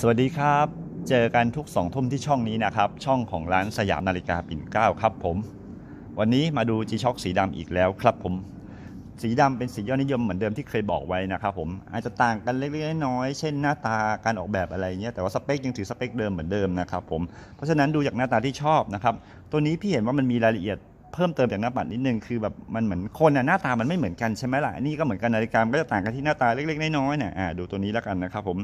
สวัสดีครับ เจอกันทุกสองทุ่มที่ช่องนี้นะครับ ช่องของร้านสยามนาฬิกาปิ่นเกล้าครับผม วันนี้มาดู G-Shock สีดำอีกแล้วครับผม สีดำเป็นสียอดนิยมเหมือนเดิมที่เคยบอกไว้นะครับผม อาจจะต่างกันเล็กๆน้อยๆเช่นหน้าตาการออกแบบอะไรเงี้ย แต่ว่าสเปคยังถือสเปคเดิมเหมือนเดิมนะครับผม เพราะฉะนั้นดูจากหน้าตาที่ชอบนะครับ ตัวนี้พี่เห็นว่ามันมีรายละเอียดเพิ่มเติมจากหน้าปัดนิดนึงคือแบบมันเหมือนคนน่ะหน้าตามันไม่เหมือนกันใช่ไหมล่ะอันนี้ก็เหมือนกันนาฬิกามันก็จะต่างกันที่หน้าตาเล็กๆน้อยๆเนี่ยอ่าดูตัวนี้แล้วกันนะครับผม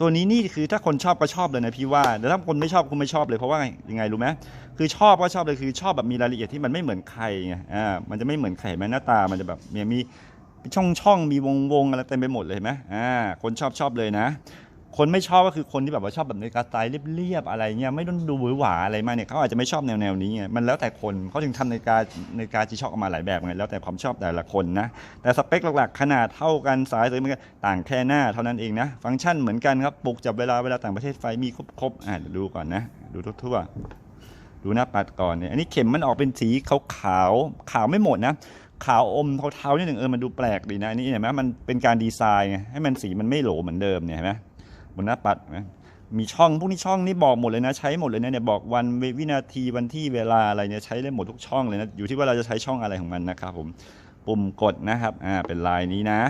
ตัวนี้นี่คือถ้าคนชอบก็ชอบเลยนะพี่ว่าแต่ถ้าคนไม่ชอบคุณไม่ชอบเลยเพราะว่ายังไงรู้ไหมคือชอบก็ชอบเลยคือชอบแบบมีรายละเอียดที่มันไม่เหมือนใครไงอ่ามันจะไม่เหมือนใครเห็นไหมหน้าตามันจะแบบมีมีช่องช่องมีวงวงอะไรเต็มไปหมดเลยไหมอ่าคนชอบชอบเลยนะ คนไม่ชอบก็คือคนที่แบบว่าชอบแบบในกาสไตล์เรียบๆอะไรเงี้ยไม่ต้องดูหวือหวาอะไรมาเนี่ยเขาอาจจะไม่ชอบแนวๆนี้ไงมันแล้วแต่คนเขาถึงทำในาฬิกานาฬิกาจีช็อกออกมาหลายแบบไงแล้วแต่ความชอบแต่ละคนนะแต่สเปคหลักๆขนาดเท่ากันสายสวยเหมือนกันต่างแค่หน้าเท่านั้นเองนะ ฟังก์ชันเหมือนกันครับปลุกจับเวลาเวลาต่างประเทศไฟมีครบๆอะเดี๋ยวดูก่อนนะ ดูทั่วๆดูหน้าปัดก่อนเนี่ยอันนี้เข็มมันออกเป็นสีขาวขาวขาวไม่หมดนะขาวอมเทาๆนิดหนึ่งเออมันดูแปลกดีนะอันนี่เห็นไหมมันเป็นการดีไซน์ไงให้มันสีมันไม่โหลเหมือนเดิมเนี่ยเห็นไหม นหน้าปัดนไหมมีช่องพวกนี้ช่องนี่บอกหมดเลยนะใช้หมดเลยนะเนี่ยบอกวันวินาทีวันที่เวลาอะไรเนี่ยใช้ได้หมดทุกช่องเลยนะอยู่ที่ว่าเราจะใช้ช่องอะไรของมันนะครับผมปุ่มกดนะครับอ่าเป็นลายนี้นะ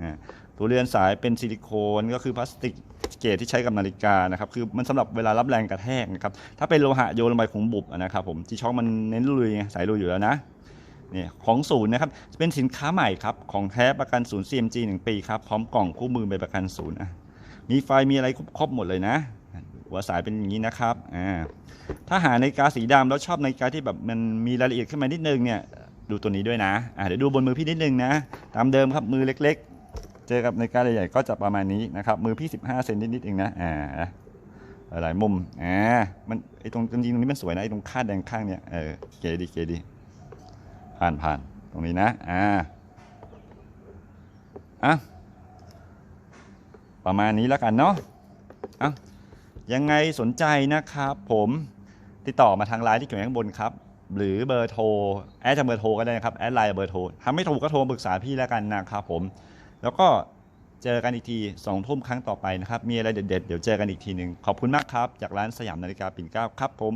อ่าตัวเรือนสายเป็นซิลิโคนก็คือพลาสติกเกรดที่ใช้กับนาฬิกานะครับคือมันสำหรับเวลารับแรงกระแทกนะครับถ้าเป็นโลหะโยนลงไปคงบุบนะครับผมที่ช่องมันเน้นลุยไงสายลุยอยู่แล้วนะนี่ของศูนย์นะครับเป็นสินค้าใหม่ครับของแท้ประกันศูนย์ CMG 1 ปีครับพร้อมกล่องคู่มือใบประกันศูนย์อะ มีไฟมีอะไรครบหมดเลยนะ หัวสายเป็นอย่างนี้นะครับอ่าถ้าหานาฬิกาสีดำแล้วชอบนาฬิกาที่แบบมันมีรายละเอียดขึ้นมานิดนึงเนี่ยดูตัวนี้ด้วยนะอ่าเดี๋ยวดูบนมือพี่นิดนึงนะ ตามเดิมครับมือเล็ก ๆ เจอกับนาฬิกาใหญ่ๆก็จะประมาณนี้นะครับมือพี่ 15เซนนิดๆเองนะอ่าหลายมุมอ่ามันไอตรงจริงตรงนี้มันสวยนะไอตรงคาดแดงข้างเนี่ยเออเก๋ดีเก๋ดีผ่านผ่านตรงนี้นะอ่าอะ ประมาณนี้แล้วกันเนาะอะยังไงสนใจนะครับ ผมติดต่อมาทางไลน์ที่เขียนข้างบนครับ หรือเบอร์โทรแอดทางเบอร์โทรก็ได้นะครับแอดไลน์เบอร์โทรถ้าไม่ถูกก็โทรปรึกษาพี่แล้วกันนะครับผม แล้วก็เจอกันอีกทีสองทุ่มครั้งต่อไปนะครับ มีอะไรเด็ดๆเดี๋ยวเจอกันอีกทีหนึ่งขอบคุณมากครับ จากร้านสยามนาฬิกาปิ่นเกล้าครับผม